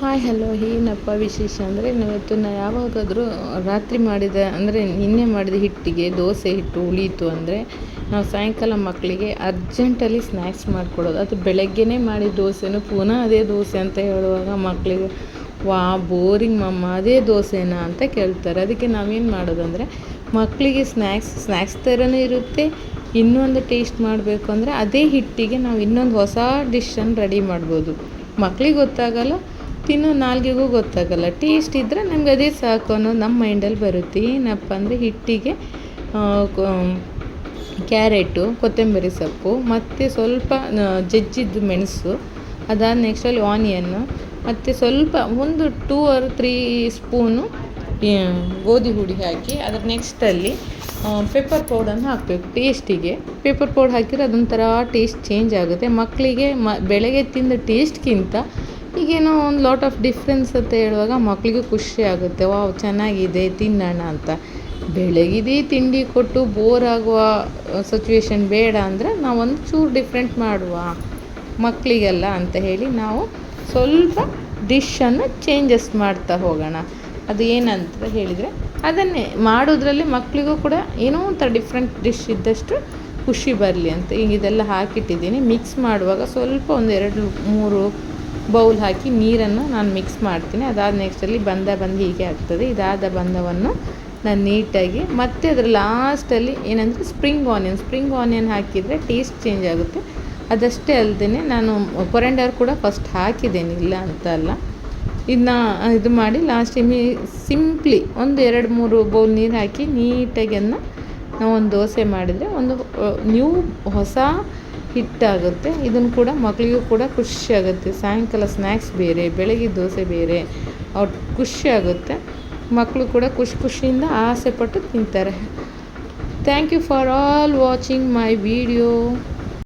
Hi hello ಏನಪ್ಪ ವಿಶೇಷ. ಅಂದರೆ ಇವತ್ತು ನಾ ಯಾವಾಗಾದರೂ ರಾತ್ರಿ ಮಾಡಿದ, ಅಂದರೆ ನಿನ್ನೆ ಮಾಡಿದ ಹಿಟ್ಟಿಗೆ ದೋಸೆ ಹಿಟ್ಟು ಉಳಿಯಿತು ಅಂದರೆ ನಾವು ಸಾಯಂಕಾಲ ಮಕ್ಕಳಿಗೆ ಅರ್ಜೆಂಟಲ್ಲಿ ಸ್ನ್ಯಾಕ್ಸ್ ಮಾಡಿಕೊಡೋದು. ಅದು ಬೆಳಗ್ಗೆನೇ ಮಾಡಿದ ದೋಸೆನೂ ಪುನಃ ಅದೇ ದೋಸೆ ಅಂತ ಹೇಳುವಾಗ ಮಕ್ಕಳಿಗೆ ವಾ, ಬೋರಿಂಗ್ ಮಮ್ಮ ಅದೇ ದೋಸೆನಾ ಅಂತ ಕೇಳ್ತಾರೆ. ಅದಕ್ಕೆ ನಾವೇನು ಮಾಡೋದಂದರೆ ಮಕ್ಕಳಿಗೆ ಸ್ನ್ಯಾಕ್ಸ್ ಸ್ನ್ಯಾಕ್ಸ್ ಥರನೂ ಇರುತ್ತೆ. ಇನ್ನೊಂದು ಟೇಸ್ಟ್ ಮಾಡಬೇಕು ಅಂದರೆ ಅದೇ ಹಿಟ್ಟಿಗೆ ನಾವು ಇನ್ನೊಂದು ಹೊಸ ಡಿಶನ್ನು ರೆಡಿ ಮಾಡ್ಬೋದು. ಮಕ್ಳಿಗೆ ಗೊತ್ತಾಗಲ್ಲ, ತಿನ್ನೋ ನಾಲ್ಗೆಗೂ ಗೊತ್ತಾಗಲ್ಲ. ಟೇಸ್ಟ್ ಇದ್ದರೆ ನಮ್ಗೆ ಅದೇ ಸಾಕು ಅನ್ನೋದು ನಮ್ಮ ಮೈಂಡಲ್ಲಿ ಬರುತ್ತೆ. ಏನಪ್ಪ ಅಂದರೆ ಹಿಟ್ಟಿಗೆ ಕ್ಯಾರೆಟು, ಕೊತ್ತಂಬರಿ ಸೊಪ್ಪು, ಮತ್ತು ಸ್ವಲ್ಪ ಜಜ್ಜಿದ್ದು ಮೆಣಸು ಅದಾದ ನೆಕ್ಸ್ಟಲ್ಲಿ ಆನಿಯನ್ನು ಮತ್ತು ಸ್ವಲ್ಪ ಒಂದು ಟೂ ಆರ್ ತ್ರೀ ಸ್ಪೂನು ಗೋಧಿ ಹುಡಿ ಹಾಕಿ ಅದ್ರ ನೆಕ್ಸ್ಟಲ್ಲಿ ಪೆಪ್ಪರ್ ಪೌಡರ್ನ ಹಾಕಬೇಕು. ಟೇಸ್ಟಿಗೆ ಪೆಪ್ಪರ್ ಪೌಡರ್ ಹಾಕಿದರೆ ಅದೊಂಥರ ಟೇಸ್ಟ್ ಚೇಂಜ್ ಆಗುತ್ತೆ. ಮಕ್ಕಳಿಗೆ ಮ, ಬೆಳಗ್ಗೆ ತಿಂದ ಟೇಸ್ಟ್ಗಿಂತ ಈಗೇನೋ ಒಂದು ಲಾಟ್ ಆಫ್ ಡಿಫ್ರೆನ್ಸ್ ಅಂತ ಹೇಳುವಾಗ ಮಕ್ಕಳಿಗೂ ಖುಷಿ ಆಗುತ್ತೆ. ವಾವ್ ಚೆನ್ನಾಗಿದೆ, ತಿನ್ನೋಣ ಅಂತ. ಬೆಳಗಿದೇ ತಿಂಡಿ ಕೊಟ್ಟು ಬೋರ್ ಆಗುವ ಸಿಚುವೇಶನ್ ಬೇಡ ಅಂದರೆ ನಾವೊಂದು ಚೂರು ಡಿಫ್ರೆಂಟ್ ಮಾಡುವ ಮಕ್ಕಳಿಗೆಲ್ಲ ಅಂತ ಹೇಳಿ ನಾವು ಸ್ವಲ್ಪ ಡಿಶನ್ನು ಚೇಂಜಸ್ ಮಾಡ್ತಾ ಹೋಗೋಣ. ಅದು ಏನಂತ ಹೇಳಿದರೆ, ಅದನ್ನೇ ಮಾಡೋದ್ರಲ್ಲಿ ಮಕ್ಕಳಿಗೂ ಕೂಡ ಏನೋ ಒಂಥರ ಡಿಫ್ರೆಂಟ್ ಡಿಶ್ ಇದ್ದಷ್ಟು ಖುಷಿ ಬರಲಿ ಅಂತ. ಈಗ ಇದೆಲ್ಲ ಹಾಕಿಟ್ಟಿದ್ದೀನಿ. ಮಿಕ್ಸ್ ಮಾಡುವಾಗ ಸ್ವಲ್ಪ ಒಂದು ಎರಡು, ಮೂರು ಬೌಲ್ ಹಾಕಿ ನೀರನ್ನು ನಾನು ಮಿಕ್ಸ್ ಮಾಡ್ತೀನಿ. ಅದಾದ ನೆಕ್ಸ್ಟಲ್ಲಿ ಬಂದ ಬಂದು ಹೀಗೆ ಆಗ್ತದೆ. ಇದಾದ ಬಂದವನ್ನು ನಾನು ನೀಟಾಗಿ ಮತ್ತೆ ಅದರ ಲಾಸ್ಟಲ್ಲಿ ಏನಂದರೆ ಸ್ಪ್ರಿಂಗ್ ಆನಿಯನ್ ಸ್ಪ್ರಿಂಗ್ ಆನಿಯನ್ ಹಾಕಿದರೆ ಟೇಸ್ಟ್ ಚೇಂಜ್ ಆಗುತ್ತೆ. ಅದಷ್ಟೇ ಅಲ್ಲದೆ ನಾನು ಕೊರೆಂಡರ್ ಕೂಡ ಫಸ್ಟ್ ಹಾಕಿದ್ದೇನೆ, ಇಲ್ಲ ಅಂತ ಅಲ್ಲ. ಇದನ್ನ ಇದು ಮಾಡಿ ಲಾಸ್ಟಿಗೆ ಸಿಂಪ್ಲಿ ಒಂದು ಎರಡು ಮೂರು ಬೌಲ್ ನೀರು ಹಾಕಿ ನೀಟಾಗಿ ಅದನ್ನ ನಾವು ಒಂದು ದೋಸೆ ಮಾಡಿದರೆ ಒಂದು ನ್ಯೂ ಹೊಸ ಹಿಟ್ಟಾಗುತ್ತೆ ಇದನ್ನು ಕೂಡ ಮಕ್ಕಳಿಗೂ ಕೂಡ ಖುಷಿಯಾಗುತ್ತೆ ಸಾಯಂಕಾಲ ಸ್ನ್ಯಾಕ್ಸ್ ಬೇರೆ, ಬೆಳಗ್ಗೆ ದೋಸೆ ಬೇರೆ, ಅವ್ರು ಖುಷಿಯಾಗುತ್ತೆ ಮಕ್ಕಳು ಕೂಡ ಖುಷಿ ಖುಷಿಯಿಂದ ಆಸೆ ಪಟ್ಟು ತಿಂತಾರೆ. Thank you for all watching my video